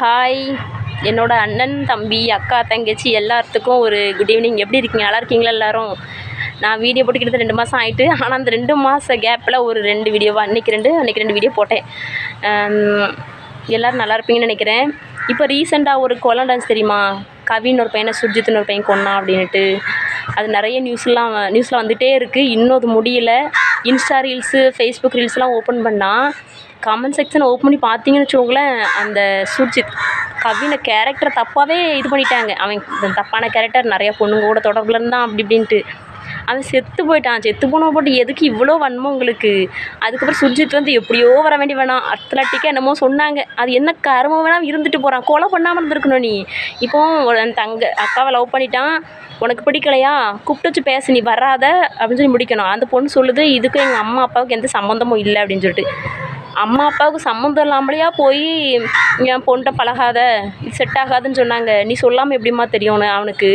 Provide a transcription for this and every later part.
Hi. என்னோட அண்ணன் தம்பி அக்கா தங்கச்சி எல்லாத்துக்கும் ஒரு குட் ஈவினிங் எப்படி இருக்கீங்க? நல்லா இருக்கீங்களா எல்லாரும்? நான் வீடியோ போட்டு கிட்டத்தட்ட ரெண்டு மாதம் ஆகிட்டு ஆனால் அந்த ரெண்டு மாத கேப்பில் ஒரு ரெண்டு வீடியோவாக அன்றைக்கி ரெண்டு அன்றைக்கி ரெண்டு வீடியோ போட்டேன். எல்லோரும் நல்லா இருப்பீங்கன்னு நினைக்கிறேன். இப்போ ரீசெண்டாக ஒரு கொலம் டான்ஸ் தெரியுமா? கவின்னு ஒரு பையனை சுர்ஜித்னு ஒரு பையன் கொண்டான் அப்படின்ட்டு அது நிறைய நியூஸ்லாம் நியூஸில் வந்துகிட்டே இருக்குது இன்னும் அது முடியல. இன்ஸ்டா ரீல்ஸு ஃபேஸ்புக் ரீல்ஸ்லாம் ஓப்பன் பண்ணால் கமெண்ட் செக்ஷன் ஓப்பன் பண்ணி பார்த்தீங்கன்னு வச்சுக்கோங்களேன் அந்த சுர்ஜித் கவினை கேரக்டரை தப்பாகவே இது பண்ணிட்டாங்க. அவன் தப்பான கேரக்டர் நிறையா பொண்ணுங்க கூட தொடர்பில் இருந்தான் அப்படி இப்படின்ட்டு. அவன் செத்து போயிட்டான். செத்து போனவன் போட்டு எதுக்கு இவ்வளோ வன்மம் உங்களுக்கு? அதுக்கப்புறம் சுர்ஜித் வந்து எப்படியோ வர வேண்டி வேணாம் அத்லட்டிக்காக என்னமோ சொன்னாங்க. அது என்ன கருமம் வேணாம் இருந்துட்டு போகிறான் கொலை பண்ணாமல் இருந்திருக்கணும் நீ. இப்போ தங்க அக்காவை லவ் பண்ணிட்டான். உனக்கு பிடிக்கலையா? கூப்பிட்டு வச்சு பேசு. நீ வராத அப்படின்னு சொல்லி முடிக்கணும். அந்த பொண்ணு சொல்லுது இதுக்கும் எங்கள் அம்மா அப்பாவுக்கு எந்த சம்மந்தமும் இல்லை அப்படின்னு சொல்லிட்டு. அம்மா அப்பாவுக்கு சம்மந்தம் இல்லாமலையா போய் என் பொண்கிட்ட பழகாத? இது செட் ஆகாதுன்னு சொன்னாங்க. நீ சொல்லாமல் எப்படிம்மா தெரியும் அவனுக்கு?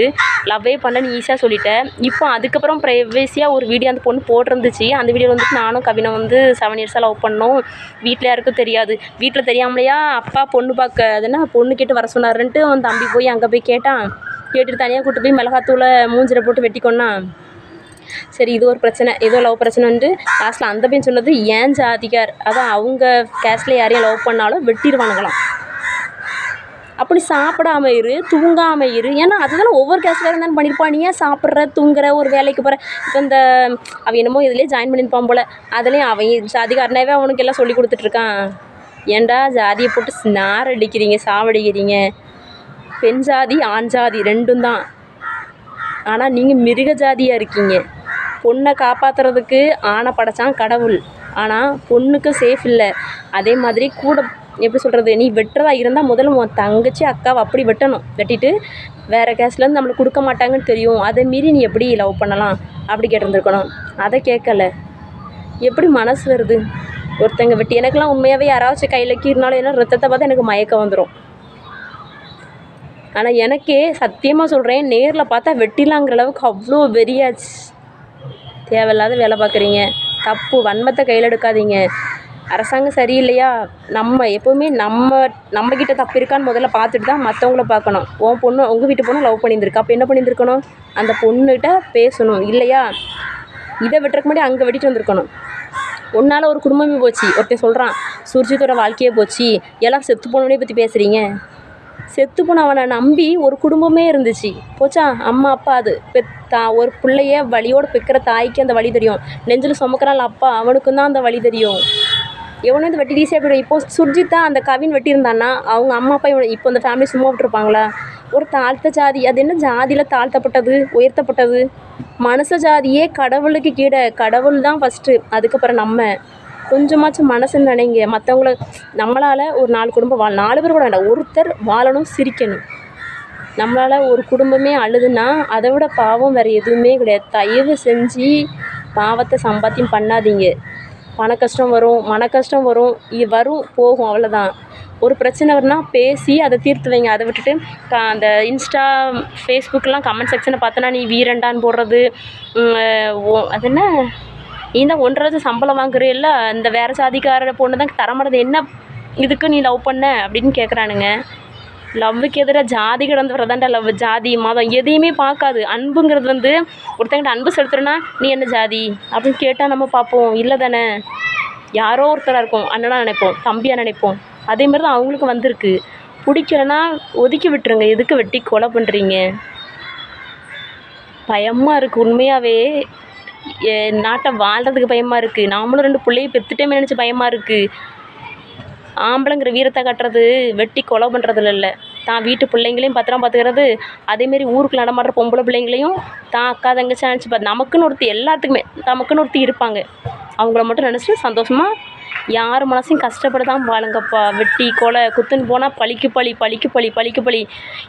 லவ்வே பண்ண நீ ஈஸியாக சொல்லிட்ட. இப்போ அதுக்கப்புறம் ப்ரைவேசியாக ஒரு வீடியோ அந்த பொண்ணு போட்டிருந்துச்சு. அந்த வீடியோவில் வந்துட்டு நானும் கவினை வந்து செவன் இயர்ஸாக லவ் பண்ணோம். வீட்டில் யாருக்கும் தெரியாது. வீட்டில் தெரியாமலையா அப்பா பொண்ணு பார்க்க அதுன்னா பொண்ணு கேட்டு வர சொன்னாருன்ட்டு அவன் தம்பி போய் அங்கே போய் கேட்டான். கேட்டுட்டு தனியாக கூட்டு போய் மிளகாத்தூளை மூஞ்சில் போட்டு வெட்டி சரி இது ஒரு பிரச்சனை ஏதோ லவ் பிரச்சனை வந்து லாஸ்ட்டில் அந்த பையன் சொன்னது ஏன் ஜாதிகார்? அதான் அவங்க கேஸ்டில் யாரையும் லவ் பண்ணாலும் வெட்டிடுவானுங்களாம் அப்படி சாப்பிடாம இரு தூங்காம இரு. ஏன்னா அதுதான் ஒவ்வொரு கேஸ்டில் இருந்தாலும் பண்ணியிருப்பான் நீ ஏன் சாப்பிட்ற தூங்குற ஒரு வேலைக்கு போகிற இப்போ இந்த அவன் என்னமோ இதுலேயே ஜாயின் பண்ணியிருப்பான் போல். அதுலேயும் அவன் ஜாதிகாரனாவே அவனுக்கு எல்லாம் சொல்லி கொடுத்துட்ருக்கான் ஏன்டா ஜாதியை போட்டு நார் அடிக்கிறீங்க சாவடிக்கிறீங்க? பெண் ஜாதி ஆண் ஜாதி ரெண்டும் தான். ஆனால் நீங்கள் மிருக ஜாதியாக இருக்கீங்க. பொண்ணை காப்பாற்றுறதுக்கு ஆணை படைச்சான் கடவுள். ஆனால் பொண்ணுக்கு சேஃப் இல்லை. அதே மாதிரி கூட எப்படி சொல்கிறது நீ வெட்டுறதா இருந்தால் முதல்ல உன் தங்கச்சி அக்காவை அப்படி வெட்டணும். வெட்டிட்டு வேறு கேஸ்லேருந்து நம்மளுக்கு கொடுக்க மாட்டாங்கன்னு தெரியும். அதை மீறி நீ எப்படி லவ் பண்ணலாம்? அப்படி கேட்டிருந்துருக்கணும். அதை கேட்கல. எப்படி மனசு வருது? ஒருத்தங்க வெட்டி எனக்கெல்லாம் உண்மையாகவே யாராச்சும் கையில் கீறினாலும் என்ன ரத்தத்தை பார்த்தா எனக்கு மயக்கம் வந்துடும் ஆனால் எனக்கே சத்தியமாக சொல்கிறேன் நேரில் பார்த்தா வெட்டிலாங்கிற அளவுக்கு அவ்வளோ வெறியாச்சு தேவையில்லாத வேலை பார்க்குறீங்க. தப்பு வன்மத்தை கையில் எடுக்காதீங்க அரசாங்கம் சரியில்லையா? நம்ம எப்போவுமே நம்ம நம்மக்கிட்ட தப்பு இருக்கான்னு முதல்ல பார்த்துட்டு தான் மற்றவங்கள பார்க்கணும். உன் பொண்ணு உங்கள் வீட்டு பொண்ணு லவ் பண்ணியிருந்திருக்கா? அப்போ என்ன பண்ணியிருந்துருக்கணும்? அந்த பொண்ணுகிட்ட பேசணும். இல்லையா? இதை வெட்டுறக்கு முன்னாடி அங்கே வெட்டிட்டு வந்திருக்கணும். உன்னால் ஒரு குடும்பமே போச்சு. ஒருத்தன் சொல்கிறான் சுர்ஜித்தோட வாழ்க்கையே போச்சு. எல்லாம் செத்து போனவனே பற்றி பேசுகிறீங்க செத்து போனவனை நம்பி ஒரு குடும்பமே இருந்துச்சு. போச்சா? அம்மா அப்பா அது. பெத்தா ஒரு பிள்ளைய வழியோடு பெக்கிற தாய்க்கு அந்த வழி தெரியும். நெஞ்சில் சுமக்கிறாள் அப்பா. அவனுக்கும் தான் அந்த வழி தெரியும். எவனும் இந்த வெட்டி ஈஸியாக போயிடும் இப்போ சுர்ஜித்தா அந்த கவின் வெட்டியிருந்தான்னா அவங்க அம்மா அப்பா இவனை இப்போ அந்த ஃபேமிலி சும்மா விட்டுருப்பாங்களா? ஒரு தாழ்த்த ஜாதி. அது என்ன ஜாதியில் தாழ்த்தப்பட்டது? உயர்த்தப்பட்டது? மனுஷ ஜாதியே கடவுளுக்கு கீழே. கடவுள் தான் ஃபஸ்ட்டு அதுக்கப்புறம் நம்ம. கொஞ்சமாச்சும் மனசு நினைங்க மற்றவங்கள நம்மளால் ஒரு நாலு குடும்பம் வாழ நாலு பேர் கூட வேண்டாம். ஒருத்தர் வாழணும் சிரிக்கணும். நம்மளால் ஒரு குடும்பமே அழுதுன்னா அதை விட பாவம் வேறு எதுவுமே கிடையாது. தயவு செஞ்சு பாவத்தை சம்பாத்தியம் பண்ணாதீங்க. பண கஷ்டம் வரும் மன கஷ்டம் வரும் இது வரும் போகும் அவ்வளோதான் ஒரு பிரச்சனை வரும்னா பேசி அதை தீர்த்து வைங்க. அதை விட்டுட்டு க அந்த இன்ஸ்டா ஃபேஸ்புக்கெலாம் கமெண்ட் செக்ஷனை பார்த்தோன்னா நீ வீரண்டான்னு போடுறது ஓ- அது என்ன? நீ தான் ஒன்றரை லட்சம் சம்பளம் வாங்குறில்ல இந்த வேறு சாதிக்கார பொண்ணு தான் தரமாட்டது என்ன இதுக்கு நீ லவ் பண்ண? அப்படின்னு கேட்குறானுங்க லவ்வுக்கு எதிராக ஜாதி கிடந்தவரை தான்டா லவ் ஜாதி மதம் எதையுமே பார்க்காது. அன்புங்கிறது வந்து ஒருத்தங்கிட்ட அன்பு செலுத்துறேன்னா நீ என்ன ஜாதி? அப்படின்னு கேட்டால் நம்ம பார்ப்போம். இல்லை தானே? யாரோ ஒருத்தராக இருக்கும். அண்ணனாக நினைப்போம். தம்பியாக நினைப்போம். அதே மாதிரி தான் அவங்களுக்கு வந்திருக்கு. பிடிக்கலன்னா ஒதுக்கி விட்டுருங்க. எதுக்கு வெட்டி கொலை பண்ணுறீங்க பயமாக இருக்குது உண்மையாகவே என் நாட்டை வாழ்கிறதுக்கு பயமாக இருக்குது நாமளும் ரெண்டு பிள்ளைய பெற்றுட்டேமே நினச்சி பயமாக இருக்குது ஆம்பளைங்கிற வீரத்தை காட்டுறது வெட்டி கொலை பண்ணுறதுல இல்லை. தான் வீட்டு பிள்ளைங்களையும் பத்திரம் பார்த்துக்கிறது அதேமாரி ஊருக்கு நடமாடுற பொம்பளை பிள்ளைங்களையும் தான் அக்கா தங்கச்சி நினச்சி பார்த்து நமக்குன்னு ஒருத்தி எல்லாத்துக்குமே நமக்குன்னு ஒருத்தி இருப்பாங்க. அவங்கள மட்டும் நினச்சிட்டு சந்தோஷமாக யார் மனசையும் கஷ்டப்படுதான் வாழுங்கப்பா. வெட்டி கொலை குத்துன்னு போனால் பழிக்கு பழி பழிக்கு பழி பழிக்கு பழி.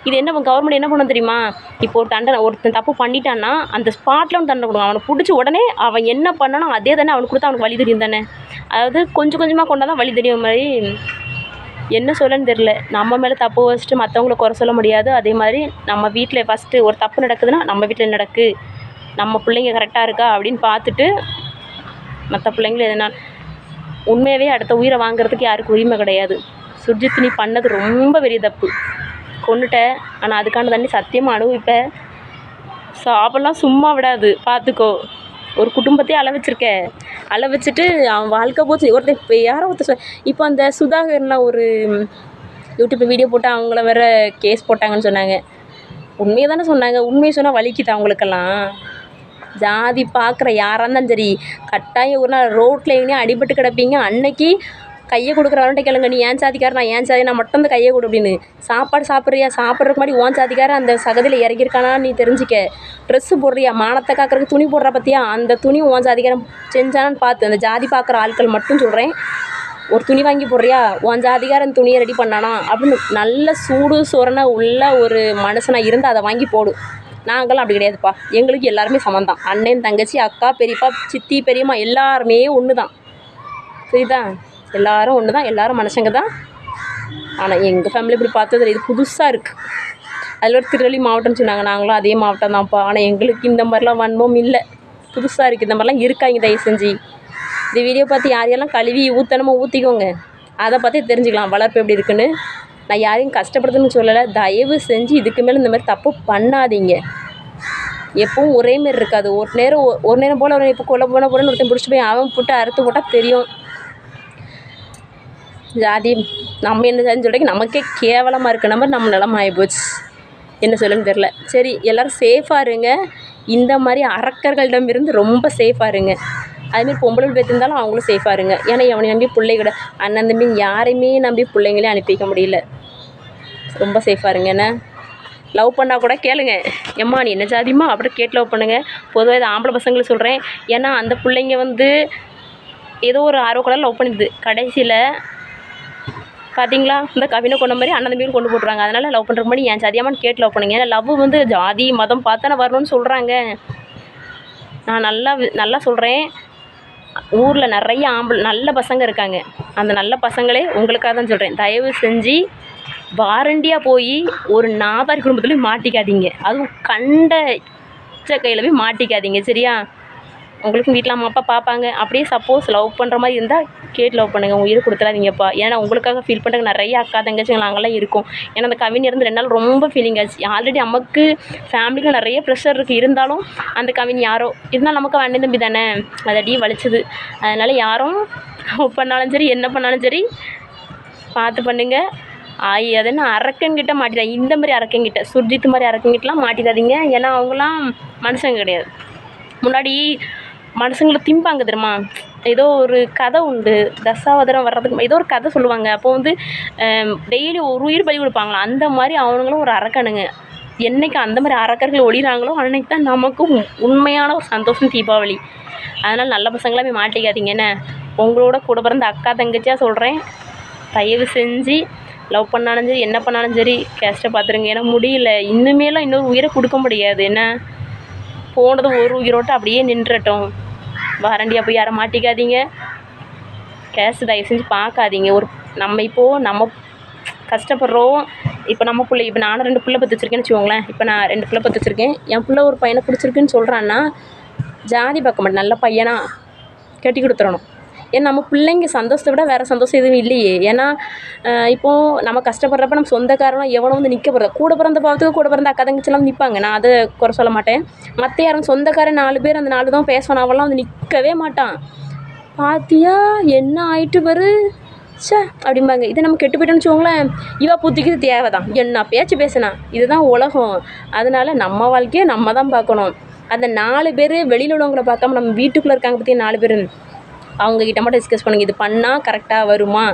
இது என்ன கவர்மெண்ட் என்ன பண்ண தெரியுமா? இப்போ ஒரு தண்டனை ஒருத்தன் தப்பு பண்ணிட்டான்னா அந்த ஸ்பாட்டில் அவன் தண்டனை கொடுங்க அவனை பிடிச்சி உடனே அவன் என்ன பண்ணானோ அதே தானே அவனுக்கு கொடுத்தா அவனுக்கு வழி தெரியும் தானே? அதாவது கொஞ்சம் கொஞ்சமாக கொண்டாதான் வழி தெரியும் மாதிரி என்ன சொல்லன்னு தெரில நம்ம மேலே தப்பு வச்சுட்டு மற்றவங்கள குறை சொல்ல முடியாது. அதே மாதிரி நம்ம வீட்டில் ஃபஸ்ட்டு ஒரு தப்பு நடக்குதுன்னா நம்ம வீட்டில் நடக்கு? நம்ம பிள்ளைங்க கரெக்டாக இருக்கா அப்படின்னு பார்த்துட்டு மற்ற பிள்ளைங்களும் எதனால் உண்மையாகவே அடுத்த உயிரை வாங்குறதுக்கு யாருக்கும் உரிமை கிடையாது. சுர்ஜித் நீ பண்ணது ரொம்ப பெரிய தப்பு. கொண்டுட்ட ஆனால் அதுக்கான தண்ணி சத்தியமாக அனுபவிப்ப. சாபெல்லாம் சும்மா விடாது. பார்த்துக்கோ ஒரு குடும்பத்தையே அள வச்சிருக்க. அள வச்சுட்டு அவன் வாழ்க்கை போச்சு. ஒருத்தர் இப்போ யாரோ ஒருத்தர் இப்போ அந்த சுதாகர்லாம் ஒரு யூடியூப்பில் வீடியோ போட்டு அவங்கள வேற கேஸ் போட்டாங்கன்னு சொன்னாங்க. உண்மையை தானே சொன்னாங்க. உண்மையை சொன்னால் வலிக்குது அவங்களுக்கெல்லாம்? ஜாதி பார்க்குற யாராக இருந்தாலும் சரி கட்டாயம் ஒரு நாள் ரோட்டில் எங்கேயும் அடிபட்டு கிடப்பீங்க. அன்னைக்கு கையை கொடுக்குறவன்ட்ட கேளுங்க நீ ஏன் சாதிக்கார நான் ஏன் சாதி நான் மட்டும் தான் கையை கொடு அப்படின்னு. சாப்பாடு சாப்பிட்றியா? சாப்பிட்றதுக்கு முன்னாடி ஓன் சாதிக்கார அந்த சகதியில் இறங்கியிருக்கானா? நீ தெரிஞ்சுக்க. ட்ரெஸ்ஸு போடுறியா? மானத்தை காக்கிறதுக்கு துணி போடுறா பார்த்தியா அந்த துணி ஓன் சாதிக்காரன் செஞ்சானான்னு பார்த்து அந்த ஜாதி பார்க்குற ஆட்கள் மட்டும் சொல்கிறேன் ஒரு துணி வாங்கி போடுறியா? உன் ஜாதிகாரன் துணியை ரெடி பண்ணானா? அப்படின்னு நல்ல சூடு சொரணை உள்ள ஒரு மனுஷனாக இருந்து அதை வாங்கி போடு. நாங்களாம் அப்படி கிடையாதுப்பா. எங்களுக்கு எல்லாருமே சமந்தான் அண்ணன் தங்கச்சி அக்கா பெரியப்பா சித்தி பெரியம்மா எல்லாருமே ஒன்று தான் சரிதா எல்லாரும் ஒன்று தான் எல்லாரும் மனுஷங்க தான் ஆனால் எங்கள் ஃபேமிலி இப்படி பார்த்தது இது புதுசாக இருக்குது அதில் ஒரு திருநெல்வேலி மாவட்டம்னு சொன்னாங்க. நாங்களும் அதே மாவட்டம் தான்ப்பா. ஆனால் எங்களுக்கு இந்த மாதிரிலாம் வன்மம் இல்லை. புதுசாக இருக்குது இந்த மாதிரிலாம் இருக்காங்க தயவு செஞ்சு. இந்த வீடியோ பார்த்து யார் யாரெல்லாம் கழுவி ஊற்றணுமோ ஊற்றிக்கோங்க அதை பார்த்து தெரிஞ்சுக்கலாம். வளர்ப்பு எப்படி இருக்குன்னு. நான் யாரையும் கஷ்டப்படுதுன்னு சொல்லலை. தயவு செஞ்சு இதுக்கு மேலே இந்த மாதிரி தப்பு பண்ணாதீங்க. எப்பவும் ஒரே மாரி இருக்காது. ஒரு நேரம் ஒ- ஒரு நேரம் போல் அவன் இப்போ கொல்ல போனால் போலன்னு ஒருத்தன் பிடிச்சி போய் அவன் போட்டு அறுத்து போட்டால் தெரியும். ஜாதி நம்ம என்ன ஜாதின்னு சொல்கிறீங்க நமக்கே கேவலமாக இருக்க. நம்ம நம்ம நிலம் ஆகிப்போச்சு என்ன சொல்லுன்னு தெரில சரி எல்லோரும் சேஃபாக இருங்க. இந்த மாதிரி அரக்கர்களிடம் இருந்து ரொம்ப சேஃபாக இருங்க. அதுமாரி பொம்பளை பேத்திருந்தாலும் அவங்களும் சேஃபாக இருங்க. ஏன்னா எவனை நம்பி பிள்ளைகள கூட அண்ணன் தம்பி யாரையுமே நம்பி பிள்ளைங்களே அனுப்பி வைக்க முடியல. ரொம்ப சேஃபாக இருங்க என்ன? லவ் பண்ணால் கூட கேளுங்க. எம்மா நீ என்ன ஜாதிம்மா? அப்படி கேட்டு லவ் பண்ணுங்கள் பொதுவாக இது ஆம்பளை பசங்களுக்கு சொல்கிறேன் ஏன்னா அந்த பிள்ளைங்க வந்து ஏதோ ஒரு ஆர்வக்கூட லவ் பண்ணிடுது. கடைசியில் பார்த்தீங்களா இந்த கவினை கொண்ட மாதிரி அண்ணன் தம்பியும் கொண்டு போட்டுறாங்க. அதனால் லவ் பண்ணுறதுக்கு மாதிரி என் ஜாதியாமான்னு கேட்டு லவ் பண்ணுங்க. ஏன்னா லவ் வந்து ஜாதி மதம் பார்த்தானே வரணும்னு சொல்கிறாங்க நான் நல்லா நல்லா சொல்கிறேன் ஊரில் நிறைய ஆம்பளை நல்ல பசங்க இருக்காங்க. அந்த நல்ல பசங்களே உங்களுக்காக தான் சொல்கிறேன் தயவு செஞ்சு வாரண்டியாக போய் ஒரு நாதார் குடும்பத்துலேயும் மாட்டிக்காதீங்க. அதுவும் கண்ட கையில் போய் மாட்டிக்காதீங்க. சரியா? உங்களுக்கும் வீட்டில் அம்மா அப்பா பார்ப்பாங்க அப்படியே சப்போஸ் லவ் பண்ணுற மாதிரி இருந்தால் கேட்டு லவ் பண்ணுங்கள் உயிர் கொடுத்துடாதீங்கப்பா ஏன்னா உங்களுக்காக ஃபீல் பண்ணுறது நிறைய அக்கா தங்கச்சிங்க நாங்களாம் இருக்கும். ஏன்னா அந்த கவின் இருந்து ரெண்டு நாள் ரொம்ப ஃபீலிங் ஆச்சு. ஆல்ரெடி நமக்கு ஃபேமிலிக்கு நிறைய ப்ரெஷர் இருக்குது இருந்தாலும் அந்த கவின் யாரோ? இருந்தாலும் நமக்கு வண்டி தம்பி தானே? அது அடியே வலிச்சது. அதனால் யாரும் லவ் பண்ணாலும் சரி என்ன பண்ணாலும் சரி பார்த்து பண்ணுங்கள் ஆய் அது என்ன அரக்கன்கிட்ட மாட்டிடாதீங்க. இந்த மாதிரி அரக்கன்கிட்ட சுர்ஜித் மாதிரி அரக்கன்கிட்டலாம் மாட்டிடாதீங்க. ஏன்னா அவங்களாம் மனுஷங்க கிடையாது. முன்னாடி மனுஷங்களை திம்பாங்க தெரியுமா? ஏதோ ஒரு கதை உண்டு. தசாவதாரம் வர்றதுக்கு ஏதோ ஒரு கதை சொல்லுவாங்க. அப்போ வந்து டெய்லி ஒரு உயிர் பலி கொடுப்பாங்களாம். அந்த மாதிரி அவனுங்களும் ஒரு அரக்கனுங்க. என்றைக்கு அந்த மாதிரி அரக்கர்கள் ஒழிகிறாங்களோ அன்னைக்கு தான் நமக்கும் உண்மையான ஒரு சந்தோஷம் தீபாவளி. அதனால் நல்ல பசங்களாக போய் மாட்டிக்காதீங்க. என்ன? உங்களோட கூட பிறந்த அக்கா தங்கச்சியாக சொல்கிறேன் தயவு செஞ்சு லவ் பண்ணாலும் சரி என்ன பண்ணாலும் சரி கேஸ்ட்டை பார்த்துருங்க. ஏன்னா முடியல. இன்னுமேலாம் இன்னொரு உயிரை கொடுக்க முடியாது. என்ன? போனது ஒரு உயிரோட்ட அப்படியே நின்றட்டும். வாரண்டியாக போய் யாரை மாட்டிக்காதீங்க. கேஸ் தயவு செஞ்சு பார்க்காதீங்க. ஒரு நம்ம இப்போது நம்ம கஷ்டப்படுறோம். இப்போ நம்ம பிள்ளை இப்போ நானும் ரெண்டு பிள்ளை பத்து வச்சுருக்கேன்னு வச்சுக்கோங்களேன். இப்போ நான் ரெண்டு பிள்ளை பத்து வச்சுருக்கேன். என் பிள்ளை ஒரு பையனை பிடிச்சிருக்குன்னு சொல்கிறான்னா ஜாதி பார்க்க மாட்டேன் நல்ல பையனா கட்டி கொடுத்துடணும். ஏன்னா நம்ம பிள்ளைங்க சந்தோஷத்தை விட வேறு சந்தோஷம் எதுவும் இல்லையே. ஏன்னா இப்போது நம்ம கஷ்டப்படுறப்ப நம்ம சொந்தக்காரனும் எவனும் வந்து நிற்க போகிறது கூட பிறந்த பாவத்துக்கு கூட பிறந்த அக்கா தங்கச்சிலாம் நிற்பாங்க நான் அதை குறை சொல்ல மாட்டேன். மற்ற யாரும் சொந்தக்காரன் நாலு பேர் அந்த நாலு தான் பேசணும் அவெல்லாம் வந்து நிற்கவே மாட்டான். பாத்தியா என்ன ஆயிட்டு பாரு? சே அப்படிம்பாங்க. இதை நம்ம கெட்டு போயிட்டோம்னு வச்சுக்கோங்களேன். இவ புத்திக்கு தேவை தான் என்ன பேச்சு பேசினா? இதுதான் உலகம். அதனால நம்ம வாழ்க்கையை நம்ம தான் பார்க்கணும். அந்த நாலு பேர் வெளியில் உள்ளவங்கள பார்க்காம நம்ம வீட்டுக்குள்ளே இருக்காங்க பற்றி நாலு பேர் அவங்கக்கிட்ட மட்டும் டிஸ்கஸ் பண்ணுங்க. இது பண்ணால் கரெக்டாக வருமா?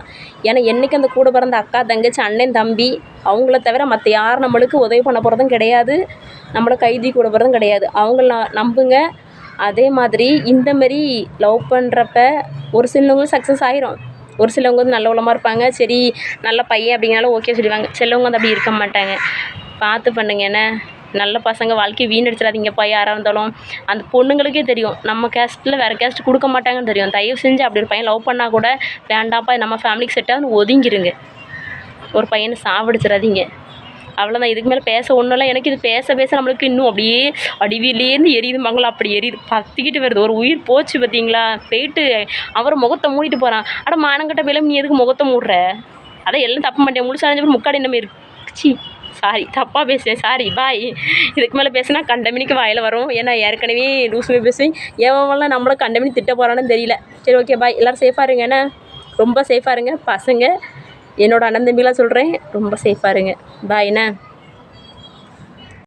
ஏன்னா என்றைக்கு அந்த கூட பிறந்த அக்கா தங்கச்சி அண்ணன் தம்பி அவங்கள தவிர மற்ற யார் நம்மளுக்கு உதவி பண்ண போகிறதும் கிடையாது. நம்மளை கைதி கூட போகிறதும் கிடையாது. அவங்கள நம்புங்க. அதே மாதிரி இந்தமாரி லவ் பண்ணுறப்ப ஒரு சிலவங்களும் சக்ஸஸ் ஆயிரும். ஒரு சிலவங்க வந்து நல்ல உள்ளமாக இருப்பாங்க. சரி நல்ல பையன் அப்படிங்கனால ஓகே சொல்லுவாங்க சிலவங்க வந்து அப்படி இருக்க மாட்டாங்க. பார்த்து பண்ணுங்க என்ன? நல்ல பசங்க வாழ்க்கையை வீணடிச்சிடாதீங்கப்பா. யாராக இருந்தாலும் அந்த பொண்ணுங்களுக்கே தெரியும். நம்ம கேஸ்ட்டில் வேறு கேஸ்ட் கொடுக்க மாட்டாங்கன்னு தெரியும். தயவு செஞ்சு அப்படி ஒரு பையன் லவ் பண்ணால் கூட வேண்டாம்ப்பா நம்ம ஃபேமிலிக்கு செட்டாக ஒதுங்கிருங்க. ஒரு பையனை சாவடிச்சிடாதீங்க. அவ்வளோதான் இதுக்கு மேலே பேச ஒன்றும் இல்லை. எனக்கு இது பேச பேச நம்மளுக்கு இன்னும் அப்படியே அடிவிலேருந்து எரியுது எரியுதுமாங்களா அப்படி எரியுது. பத்திக்கிட்டு வருது. ஒரு உயிர் போச்சு பார்த்தீங்களா? போயிட்டு அவர் முகத்தை மூடிட்டு போகிறான் ஆனால் மானங்கட்ட விளம்பி நீ எதுக்கு முகத்தை மூடுற? அதான் எல்லாம் தப்பு மாட்டேன் முழுசா அடைஞ்சப்பறம் முக்காடு என்ன இருக்குச்சி சாரி தப்பாக பேசுகிறேன் சாரி பாய் இதுக்கு மேலே பேசினா கண்டமினிக்கு வாயில் வரும். ஏன்னா ஏற்கனவே லூசுமே பேசுவேன். ஏவெல்லாம் நம்மள கண்டமினி திட்ட போகிறான்னு தெரியல. சரி ஓகே பாய் எல்லோரும் சேஃபாக இருங்க. என்ன? ரொம்ப சேஃபாக இருங்க. பசங்க என்னோட அண்ணன் தம்பிலாம் சொல்கிறேன் ரொம்ப சேஃபாக இருங்க. பாய் என்ன?